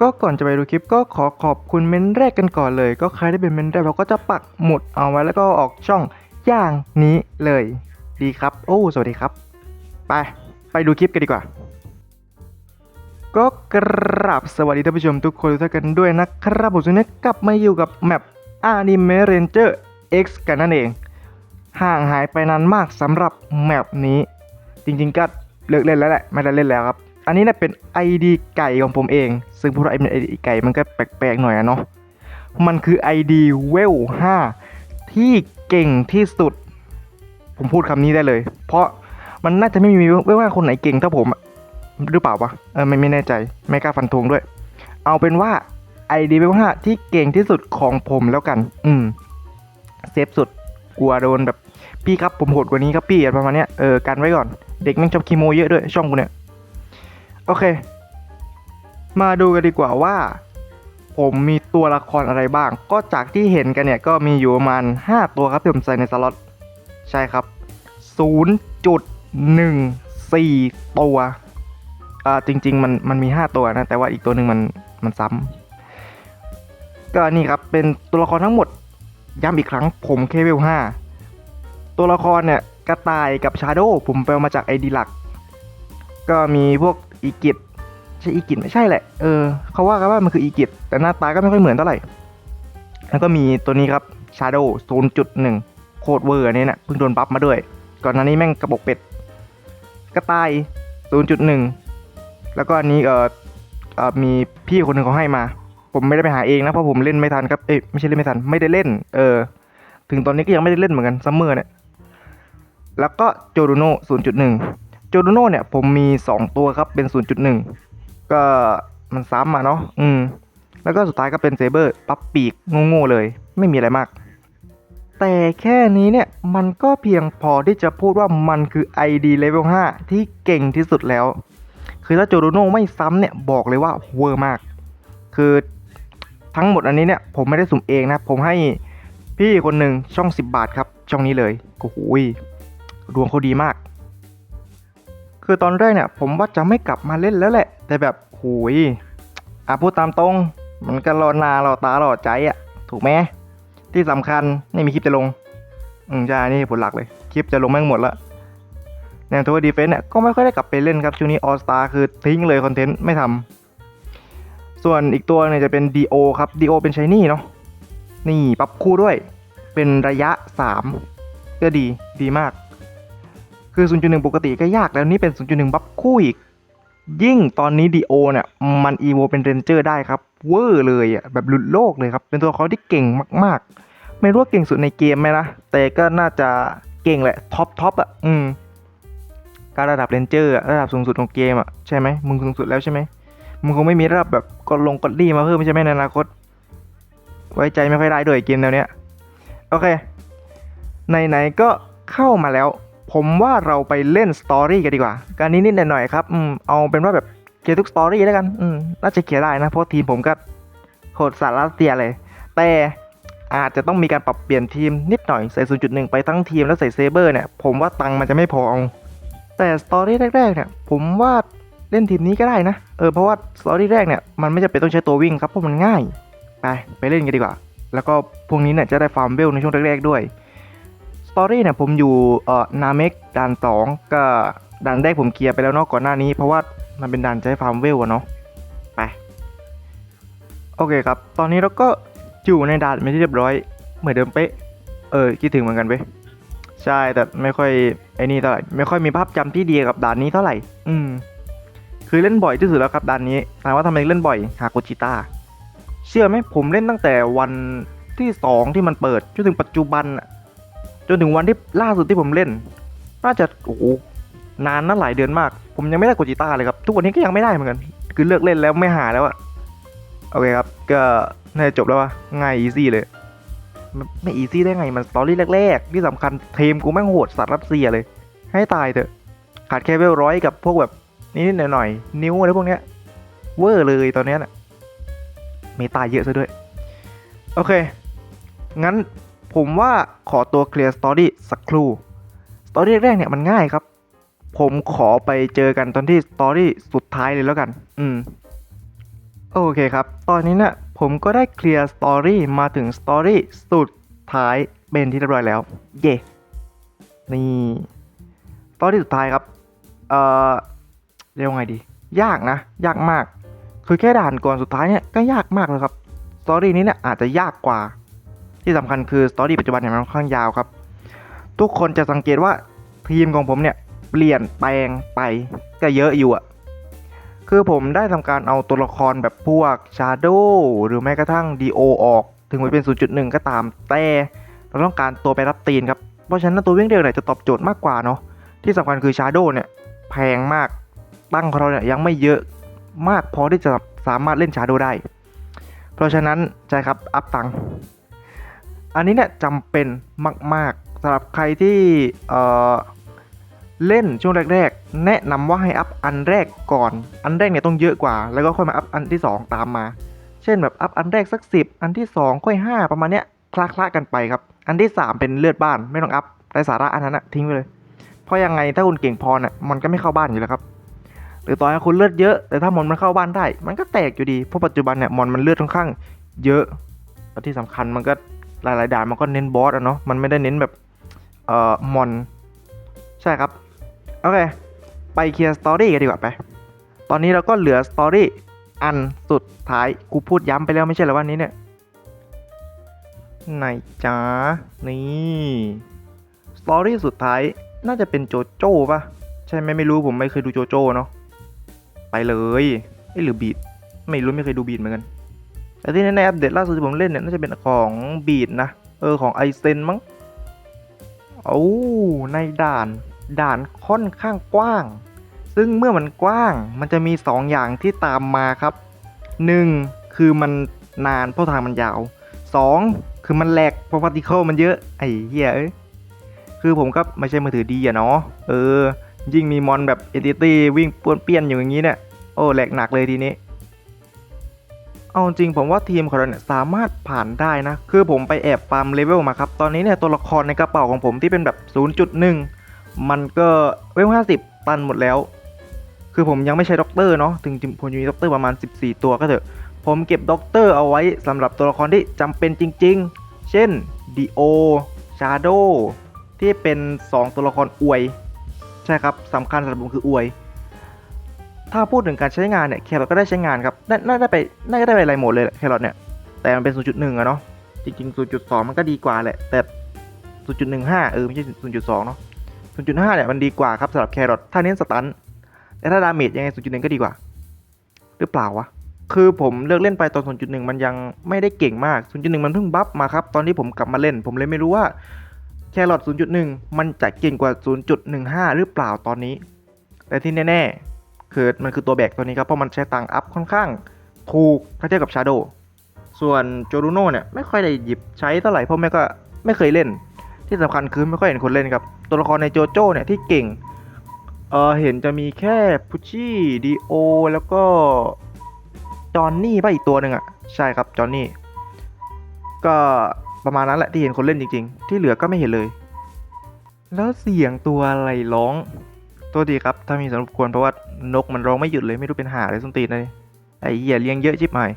ก็ก่อนจะไปดูคลิปก็ขอขอบคุณเม้นแรกกันก่อนเลย ก็ใครที่เป็นเม้นแรกเราก็จะปักหมุดเอาไว้แล้วก็ออกช่องอย่างนี้เลย ดีครับ โอ้สวัสดีครับ ไป ไปดูคลิปกันดีกว่า ก็กราบสวัสดีท่านผู้ชมทุกคนทุกท่านกันด้วยนะครับผมวันนี้กลับมาอยู่กับแมป Anime Ranger X กันนั่นเอง ห่างหายไปนานมากสำหรับแมปนี้ จริงๆก็เลิกเล่นแล้วแหละ ไม่ได้เล่นแล้วครับ อันนี้เนี่ยเป็น ID ไก่ของผมเอง ซึ่งพวกเราไอเป็น ID ไก่มันก็แปลกๆหน่อยอะเนาะ มันคือ ID เวล5ที่เก่งที่สุด ผมพูดคำนี้ได้เลย เพราะมันน่าจะไม่มีเวล5คนไหนเก่งเท่าผมหรือเปล่าวะ เออไม่ไม่แน่ใจ ไม่กล้าฟันธงด้วย เอาเป็นว่า ID เวล5ที่เก่งที่สุดของผมแล้วกัน อืม เซฟสุด กลัวโดนแบบพี่ครับผมโหดกว่านี้ครับพี่ประมาณเนี้ย เออกันไว้ก่อน เด็กแม่งชอบคีโมเยอะด้วยช่องกูเนี่ย โอเค มาดูกันดีกว่าว่า ผมมีตัวละครอะไรบ้าง ก็จากที่เห็นกันเนี่ยก็มีอยู่ประมาณ 5 ตัวครับที่ผมใส่ในสล็อตใช่ครับ 0.14 ตัวอ่าจริง ๆ มันมันมี 5 ตัวนะ แต่ว่าอีกตัวหนึ่งมันมันซ้ำก็นี่ครับเป็นตัวละครทั้งหมดย้ำอีกครั้งผมเคเวล5ตัวละครเนี่ยกระต่ายกับชาโดผมไปเอามาจากไอดีหลัก ก็มีพวก อีกิจใช่อีกิจไม่ใช่แหละ เออเขาว่ากันว่ามันคืออีกิจแต่หน้าตาก็ไม่ค่อยเหมือนเท่าไหร่ แล้วก็มีตัวนี้ครับ Shadow 0.1 โคตรเวอร์อันนี้นะเพิ่งโดนบัฟมาด้วย ก่อนหน้านี้แม่งกระบอกเป็ด กระต่าย 0.1 แล้วก็อันนี้เออเออมีพี่คนหนึ่งเขาให้มา ผมไม่ได้ไปหาเองนะเพราะผมเล่นไม่ทันครับ เอ้ยไม่ใช่เล่นไม่ทัน ไม่ได้เล่น เออ ถึงตอนนี้ก็ยังไม่ได้เล่นเหมือนกันซัมเมอร์เนี่ย แล้วก็โจดูโน่0.1 โจดูโน่เนี่ยผมมี 2 ตัวครับเป็น 0.1 ก็มันซ้ำมาเนาะอืมแล้วก็สุดท้ายก็เป็นเซเบอร์ปั๊บปีกโง่ๆเลย ไม่มีอะไรมาก แต่แค่นี้เนี่ยมันก็เพียงพอที่จะพูดว่ามันคือ ID Level 5 ที่เก่งที่สุดแล้ว คือถ้าโจดูโน่ไม่ซ้ำเนี่ยบอกเลยว่าเวอร์มาก คือทั้งหมดอันนี้เนี่ยผมไม่ได้สุ่มเองนะ ผมให้พี่คนหนึ่งช่อง 10 บาทครับ ช่องนี้เลยโอ้โหดวงเขาดีมาก คือตอนแรกเนี่ยผมว่าจะไม่กลับมาเล่นแล้วแหละ แต่แบบโหยอะพูดตามตรง มันก็รอนาเราตาเราใจอะถูกไหมที่สำคัญไม่มีคลิปจะลง อืมใช่นี่ผลหลักเลย คลิปจะลงแม่งหมดละแนวทัวร์ดีเฟนเนี่ยก็ไม่ค่อยได้กลับไปเล่นครับช่วงนี้ออสตาคือทิ้งเลยคอนเทนต์ไม่ทำส่วนอีกตัวเนี่ยจะเป็น DO ครับ DO เป็นชายนี่เนาะนี่ปรับคู่ด้วย เป็นระยะ 3 ก็ดีดีมาก คือ 0.1 ปกติก็ยากแล้วนี่เป็น 0.1 บัฟคู่อีก ยิ่งตอนนี้ DO เนี่ยมัน EVO เป็นเรนเจอร์ได้ครับ เวอร์เลยอะแบบหลุดโลกเลยครับ เป็นตัวเขาที่เก่งมากๆ ไม่รู้ว่าเก่งสุดในเกมไหมนะ แต่ก็น่าจะเก่งแหละท็อปท็อปอะอืมการระดับเรนเจอร์ระดับสูงสุดของเกมอะใช่ไหมมึงสูงสุดแล้วใช่ไหมมึงคงไม่มีระดับแบบกดลงกดลี่มาเพิ่มใช่ไหมในอนาคต ไว้ใจไม่ค่อยได้ด้วยเกมแนวเนี้ยโอเคไหนๆก็เข้ามาแล้ว ผมว่าเราไปเล่นสตอรี่กันดีกว่า การนี้นิดหน่อยครับอืมเอาเป็นว่าแบบเคลียร์ทุกสตอรี่แล้วกันอืมน่าจะเคลียร์ได้นะ เพราะทีมผมก็โหดสารเตียเลย แต่อาจจะต้องมีการปรับเปลี่ยนทีมนิดหน่อยใส่ 0.1 ไปทั้งทีมแล้วใส่เซเบอร์เนี่ย ผมว่าตังมันจะไม่พอเอาแต่สตอรี่แรกๆเนี่ย ผมว่าเล่นทีมนี้ก็ได้นะ เออ เพราะว่าสตอรี่แรกเนี่ย มันไม่จำเป็นต้องใช้ตัววิ่งครับ เพราะมันง่าย ไป ไปเล่นกันดีกว่า แล้วก็พวกนี้เนี่ยจะได้ฟาร์มเวลในช่วงแรกๆด้วย ตอรี่เนี่ยผมอยู่เอ่อนาเมกด่านสองก็ด่านแรกผมเคลียร์ไปแล้วเนาะก่อนหน้านี้ เพราะว่ามันเป็นด่านใช้ฟาร์มเวลอะเนาะไปโอเคครับ ตอนนี้เราก็อยู่ในด่านไม่ที่เรียบร้อย เหมือนเดิมเป๊ะ เออคิดถึงเหมือนกันเว้ยใช่แต่ไม่ค่อยไอ้นี่เท่าไหร่ไม่ค่อยมีภาพจำที่ดีกับด่านนี้เท่าไหร่ อืม คือเล่นบ่อยที่สุดแล้วครับด่านนี้ถามว่าทำไมเล่นบ่อยฮาโกจิต้าเชื่อไหมผมเล่นตั้งแต่วันที่สองที่มันเปิดจนถึงปัจจุบันอะ จนถึงวันที่ล่าสุดที่ผมเล่น น่าจะโอ้นานนะหลายเดือนมาก ผมยังไม่ได้กดจิต้าเลยครับ ทุกวันนี้ก็ยังไม่ได้เหมือนกัน คือเลิกเล่นแล้วไม่หาแล้วอะโอเคครับ ก็น่าจะจบแล้ววะง่ายอีซี่เลย ไม่อีซี่ได้ไงมันสตอรี่แรก ๆ ที่สำคัญเทมกูแม่งโหดสัตว์รัสเซียเลย ให้ตายเถอะ ขาดแค่เวลร้อยกับพวกแบบนิดๆหน่อยๆนิ้วอะไรพวกเนี้ยเวอร์เลยตอนเนี้ยน่ะเมตายเยอะซะด้วย โอเค งั้น ผมว่าขอตัวเคลียร์สตอรี่สักครู่สตอรี่แรกเนี่ยมันง่ายครับ ผมขอไปเจอกันตอนที่สตอรี่สุดท้ายเลยแล้วกัน อืม โอเคครับ ตอนนี้เนี่ยผมก็ได้เคลียร์สตอรี่มาถึงสตอรี่สุดท้ายเป็นที่เรียบร้อยแล้ว เย่นี่สตอรี่สุดท้ายครับ เอ่อ เรียกว่าไงดี ยากนะ ยากมาก คือแค่ด่านก่อนสุดท้ายเนี่ยก็ยากมากเลยครับ สตอรี่นี้เนี่ยอาจจะยากกว่า ที่สำคัญคือสตอรี่ปัจจุบันเนี่ยมันค่อนข้างยาวครับ ทุกคนจะสังเกตว่าทีมของผมเนี่ยเปลี่ยนแปลงไปก็เยอะอยู่อะคือผมได้ทำการเอาตัวละครแบบพวก Shadow หรือแม้กระทั่ง DO อออก ถึงมันเป็น 0.1 ก็ตามแต่เราต้องการตัวไปรับตีนครับ เพราะฉะนั้นตัววิ่งเร็วเนี่ยจะตอบโจทย์มากกว่าเนาะที่สำคัญคือ Shadow เนี่ยแพงมากตั้งของเราเนี่ยยังไม่เยอะมากพอที่จะสามารถเล่น Shadow ได้ เพราะฉะนั้นใช่ครับอัพตัง อันนี้เนี่ยจำเป็นมากๆสำหรับใครที่เอ่อเล่นช่วงแรก ๆ แนะนำว่าให้อัพอันแรกก่อน อันแรกเนี่ยต้องเยอะกว่า แล้วก็ค่อยมาอัพอันที่ 2 ตามมา เช่นแบบอัพอันแรกสัก 10 อันที่ 2 ค่อย 5 ประมาณเนี้ยคลาคลากันไปครับ อันที่ 3 เป็นเลือดบ้านไม่ต้องอัพไรสาระอันนั้นนะทิ้งไปเลย เพราะยังไงถ้าคุณเก่งพอน่ะมันก็ไม่เข้าบ้านอยู่แล้วครับ หรือต่อให้คุณเลือดเยอะ แต่ถ้ามอนมันเข้าบ้านได้ มันก็แตกอยู่ดี เพราะปัจจุบันเนี่ยมอนมันเลือดค่อนข้าง เยอะและที่สำคัญมันก็ หลายๆด่านมันก็เน้นบอสอะเนาะมันไม่ได้เน้นแบบเอ่อมอน ใช่ครับ โอเค ไปเคลียร์สตอรี่กันดีกว่าไป ตอนนี้เราก็เหลือสตอรี่อันสุดท้ายกูพูดย้ำไปแล้วไม่ใช่เหรอวันนี้เนี่ยไหนจ้านี่สตอรี่สุดท้ายน่าจะเป็นโจโจ้ปะใช่ไหมไม่รู้ผมไม่เคยดูโจโจ้เนาะไปเลยเอ้ยหรือบีดไม่รู้ไม่เคยดูบีดเหมือนกัน แต่ที่แน่ๆอัปเดตล่าสุดที่ผมเล่นเนี่ยน่าจะเป็นของบีดนะ เออของไอเซนมั้งโอ้ในด่านด่านค่อนข้างกว้าง ซึ่งเมื่อมันกว้างมันจะมี 2 อย่างที่ตามมาครับ 1. คือมันนานเพราะทางมันยาว 2. คือมันแหลกเพราะพาร์ติเคิลมันเยอะ ไอ้เหี้ยเอ้ยคือผมก็ไม่ใช่มือถือดีอะเนาะเออ ยิ่งมีมอนแบบเอติตี้วิ่งป้วนเปี้ยนอยู่อย่างนี้เนี่ย โอ้แหลกหนักเลยทีนี้ เอาจริงผมว่าทีมของเราเนี่ยสามารถผ่านได้นะ คือผมไปแอบฟาร์มเลเวลมาครับ ตอนนี้เนี่ยตัวละครในกระเป๋าของผมที่เป็นแบบ 0.1 มันก็เวล50 ตันหมดแล้ว คือผมยังไม่ใช่ด็อกเตอร์เนาะ ถึงผมจะมีด็อกเตอร์ประมาณ 14 ตัวก็เถอะ ผมเก็บด็อกเตอร์เอาไว้สำหรับตัวละครที่จำเป็นจริง ๆ เช่นดีโอชาโดที่เป็น 2 ตัวละครอวย ใช่ครับสำคัญสำหรับผมคืออวย ถ้าพูดถึงการใช้งานเนี่ยแครอทก็ได้ใช้งานครับน่าน่าได้ไปน่าจะได้ไปอะไรหมดเลยแหละแครอทเนี่ยแต่มันเป็น 0.1อะเนาะจริงๆ 0.2 มันก็ดีกว่าแหละแต่ 0.15 เออไม่ใช่ 0.2 เนาะ 0.5 เนี่ยมันดีกว่าครับสำหรับแครอทถ้าเน้นสตันแต่ถ้าดาเมจยังไง 0.1 ก็ดีกว่า หรือเปล่าวะ คือผมเลิกเล่นไปตอน 0.1 มันยังไม่ได้เก่งมาก 0.1 มันเพิ่งบัฟมาครับ ตอนที่ผมกลับมาเล่น ผมเลยไม่รู้ว่าแครอท0.1 มันจะเก่งกว่า 0.15 หรือเปล่าตอนนี้ แต่ที่แน่ๆ คือมันคือตัวแบกตัวนี้ครับ เพราะมันใช้ตังอัพค่อนข้างถูกถ้าเทียบกับชาโดส่วนโจรูโน่เนี่ยไม่ค่อยได้หยิบใช้เท่าไหร่เพราะแม่ก็ไม่เคยเล่น ที่สำคัญคือไม่ค่อยเห็นคนเล่นครับ ตัวละครในโจโจ้เนี่ยที่เก่งเออเห็นจะมีแค่พุชชี่ดีโอแล้วก็จอนนี่ป่ะอีกตัวหนึ่งอะใช่ครับจอนนี่ก็ประมาณนั้นแหละที่เห็นคนเล่นจริง ๆ ที่เหลือก็ไม่เห็นเลย แล้วเสียงตัวอะไรร้อง ตัวดีครับ ถ้ามีสำรับควรเพราะว่านกมันร้องไม่หยุดเลยไม่รู้เป็นหาอะไรส้นตีนเลยไอ้เหี้ยเลี้ยงเยอะชิบหาย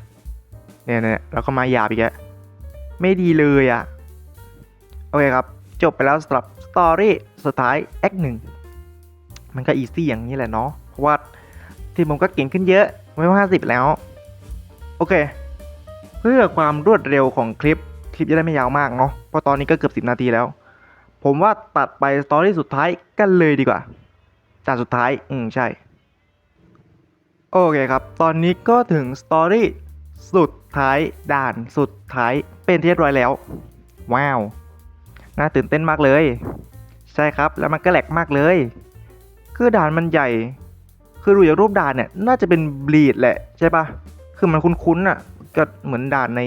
เนี่ยเนี่ยแล้วก็มาหยาบอีกแล้วไม่ดีเลยอะ โอเคครับ จบไปแล้วสำหรับสตอรี่สุดท้ายแอคหนึ่งมันก็อีซี่อย่างนี้แหละเนาะเพราะว่าทีมผมก็เก่งขึ้นเยอะ ไม่ว่าห้าสิบแล้ว โอเค เพื่อความรวดเร็วของคลิป คลิปจะได้ไม่ยาวมากเนาะเพราะตอนนี้ก็เกือบสิบนาทีแล้ว ผมว่าตัดไปสตอรี่สุดท้ายกันเลยดีกว่า จากสุดท้าย อืม ใช่ โอเคครับ ตอนนี้ก็ถึงสตอรี่สุดท้ายด่านสุดท้ายเป็นที่เรียบร้อยแล้ว ว้าว น่าตื่นเต้นมากเลย ใช่ครับ แล้วมันก็แหลกมากเลย คือด่านมันใหญ่ คือดูจากรูปด่านเนี่ย น่าจะเป็นบลีดแหละ ใช่ปะคือมันคุ้นๆอะ ก็เหมือนด่านใน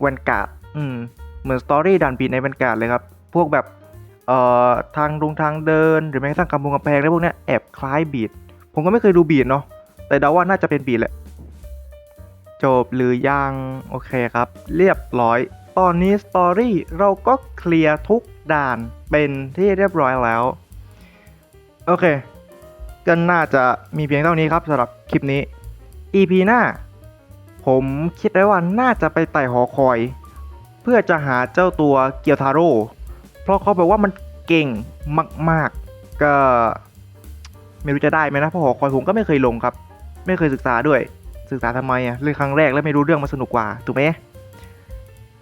แวนการ์ด อืม เหมือนสตอรี่ด่านปีในแวนการ์ดเลยครับ พวกแบบ เอ่อทางลงทางเดิน หรือแม้กระทั่งกำพงกำแพงแล้วพวกนี้แอบคล้ายบีดผมก็ไม่เคยดูบีดเนาะแต่เดาว่าน่าจะเป็นบีดแหละ จบหรือยังโอเคครับ เรียบร้อย ตอนนี้สตอรี่เราก็เคลียร์ทุกด่านเป็นที่เรียบร้อยแล้ว โอเคก็น่าจะมีเพียงเท่านี้ครับสำหรับคลิปนี้ EP หน้า ผมคิดไว้ว่าน่าจะไปไต่หอคอย เพื่อจะหาเจ้าตัวเกียวทาโร่ เพราะเขาบอกว่ามันเก่งมาก ๆ ก็ไม่รู้จะได้ไหมนะเพราะหอคอยผมก็ไม่เคยลงครับ ไม่เคยศึกษาด้วย ศึกษาทำไมอะ่ะเรื่องครั้งแรกแล้วไม่รู้เรื่องมันสนุกกว่าถูกไหม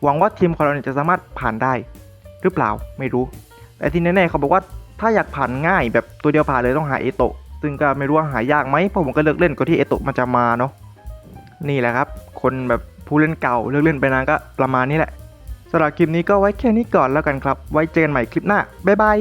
หวังว่าทีมของเราจะสามารถผ่านได้ หรือเปล่าไม่รู้ แต่ที่แน่ๆเขาบอกว่าถ้าอยากผ่านง่ายแบบตัวเดียวผ่านเลยต้องหาเอโตะซึ่งก็ไม่รู้ว่าหายากไหมเพราะผมก็เลิกเล่นก่อนที่เอโตะมันจะมาเนาะนี่แหละครับ คนแบบผู้เล่นเก่าเลิกเล่นไปนานก็ประมาณนี้แหละ สำหรับคลิปนี้ก็ไว้แค่นี้ก่อนแล้วกันครับ ไว้เจอกันใหม่คลิปหน้า บ๊ายบาย